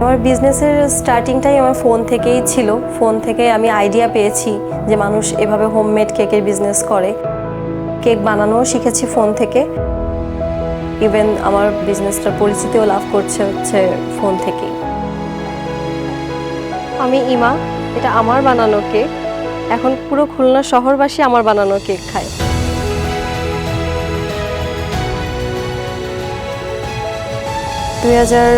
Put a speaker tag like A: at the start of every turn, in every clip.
A: আমার বিজনেসের স্টার্টিংটাই আমার ফোন থেকেই ছিল। ফোন থেকে আমি আইডিয়া পেয়েছি যে মানুষ এভাবে হোমমেড কেকের বিজনেস করে। কেক বানানোও শিখেছি ফোন থেকে। ইভেন আমার বিজনেসটার পরিচিতিও লাভ করছে হচ্ছে ফোন থেকেই। আমি ইমা, এটা আমার বানানো কেক এখন পুরো খুলনা শহরবাসী আমার বানানো কেক খায়। দুই হাজার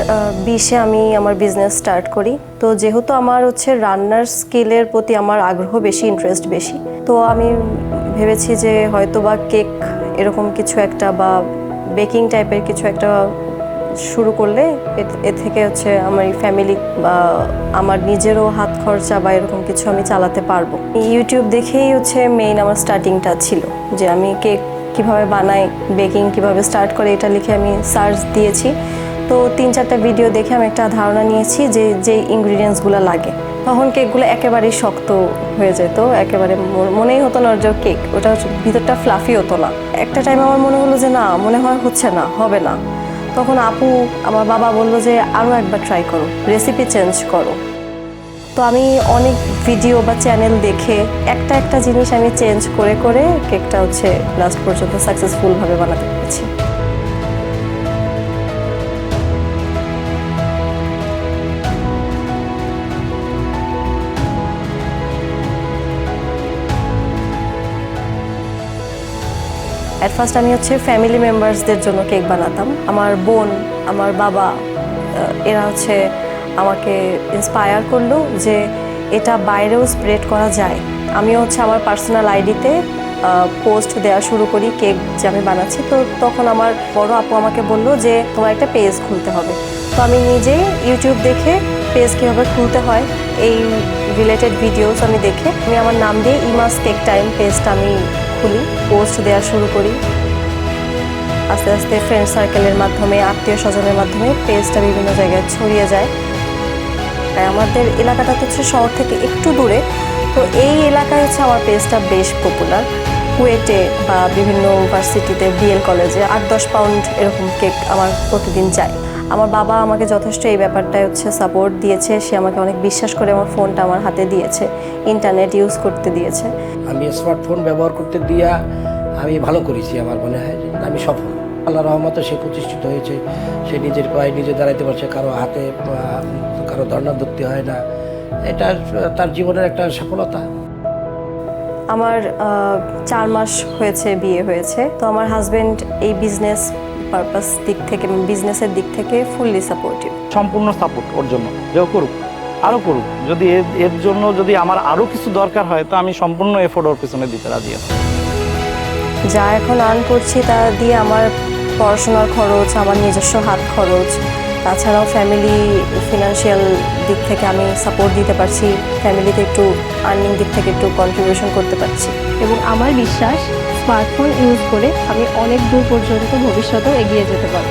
A: বিশে আমি আমার বিজনেস স্টার্ট করি। তো যেহেতু আমার হচ্ছে রান্নার স্কিলের প্রতি আমার আগ্রহ বেশি ইন্টারেস্ট বেশি, তো আমি ভেবেছি যে হয়তো বা কেক এরকম কিছু একটা বা বেকিং টাইপের কিছু একটা শুরু করলে এ- এ থেকে হচ্ছে আমার ফ্যামিলি বা আমার নিজেরও হাত খরচা বা এরকম কিছু আমি চালাতে পারব। ইউটিউব দেখেই হচ্ছে মেইন আমার স্টার্টিংটা ছিল, যে আমি কেক কীভাবে বানাই বেকিং কীভাবে স্টার্ট করে, এটা লিখে আমি সার্চ দিয়েছি। তো তিন চারটা ভিডিও দেখে আমি একটা ধারণা নিয়েছি যে যে ইনগ্রিডিয়েন্টসগুলো লাগে। তখন কেকগুলো একেবারেই শক্ত হয়ে যেত, একেবারে মনেই হতো না যে কেক ওটা ভিতরটা ফ্লাফি হতো না। একটা টাইম আমার মনে হলো যে, না, মনে হয় হচ্ছে না, হবে না। তখন আপু, আমার বাবা বলল যে আরও একবার ট্রাই করো রেসিপি চেঞ্জ করো। তো আমি অনেক ভিডিও বা চ্যানেল দেখে একটা একটা জিনিস আমি চেঞ্জ করে করে কেকটা হচ্ছে লাস্ট পর্যন্ত সাকসেসফুলভাবে বানাতে পেরেছি। অ্যাট ফার্স্ট আমি হচ্ছে ফ্যামিলি মেম্বার্সদের জন্য কেক বানাতাম। আমার বোন, আমার বাবা এরা হচ্ছে আমাকে ইন্সপায়ার করল যে এটা বাইরেও স্প্রেড করা যায়। আমিও হচ্ছে আমার পার্সোনাল আইডিতে পোস্ট দেওয়া শুরু করি কেক যে আমি বানাচ্ছি। তো তখন আমার বড় আপু আমাকে বলল যে, তোমার একটা পেজ খুলতে হবে। তো আমি নিজেই ইউটিউব দেখে পেজ কীভাবে খুলতে হয়, এই রিলেটেড ভিডিওস আমি দেখে, আমি আমার নাম দিয়ে ইমাস কেক টাইম পেজটা আমি খুলি পোস্ট দেওয়া শুরু করি। আস্তে আস্তে ফ্রেন্ড সার্কেলের মাধ্যমে, আত্মীয় স্বজনের মাধ্যমে পেজটা বিভিন্ন জায়গায় ছড়িয়ে যায়। তাই আমাদের এলাকাটা তো হচ্ছে শহর থেকে একটু দূরে। তো এই এলাকায় হচ্ছে আমার পেজটা বেশ পপুলার কুয়েটে বা বিভিন্ন ইউনিভার্সিটিতে বিএল কলেজে আট দশ পাউন্ড এরকম কেক আমার প্রতিদিন যায়। আমার বাবা আমাকে যথেষ্ট এই ব্যাপারটায় হচ্ছে সাপোর্ট দিয়েছে। সে আমাকে অনেক বিশ্বাস করে আমার ফোনটা আমার হাতে দিয়েছে। ইন্টারনেট ইউজ করতে দিয়েছে।
B: আমি স্মার্টফোন ব্যবহার করতে দিয়া আমি ভালো করেছি আমার মনে হয় আমি সফল। আল্লাহ রহমতে সে প্রতিষ্ঠিত হয়েছে। সে নিজের পায়ে নিজে দাঁড়াইতে পারছে কারও হাতে কারও ধর্ণা ধরতে হয় না। এটা তার জীবনের একটা সফলতা।
A: আমার চার মাস হয়েছে বিয়ে হয়েছে। তো আমার হাজব্যান্ড এই বিজনেস পারপাস দিক থেকে বিজনেসের দিক থেকে ফুললি সাপোর্টিভ
C: সম্পূর্ণ সাপোর্ট ওর জন্য। যে করুক আরও করুক। যদি এর এর জন্য যদি আমার আরও কিছু দরকার হয় তো আমি সম্পূর্ণ এফোর্ট ওর পিছনে দিতে রাজি আছি।
A: যা এখন আর্ন করছি তা দিয়ে আমার পড়াশোনার খরচ আমার নিজস্ব হাত খরচ তাছাড়াও ফ্যামিলি ফিনান্সিয়াল দিক থেকে আমি সাপোর্ট দিতে পারছি ফ্যামিলিতে একটু আর্নিং দিক থেকে একটু কন্ট্রিবিউশন করতে পারছি।
D: এবং আমার বিশ্বাস স্মার্টফোন ইউজ করে আমি অনেক দূর পর্যন্ত ভবিষ্যতেও এগিয়ে যেতে পারব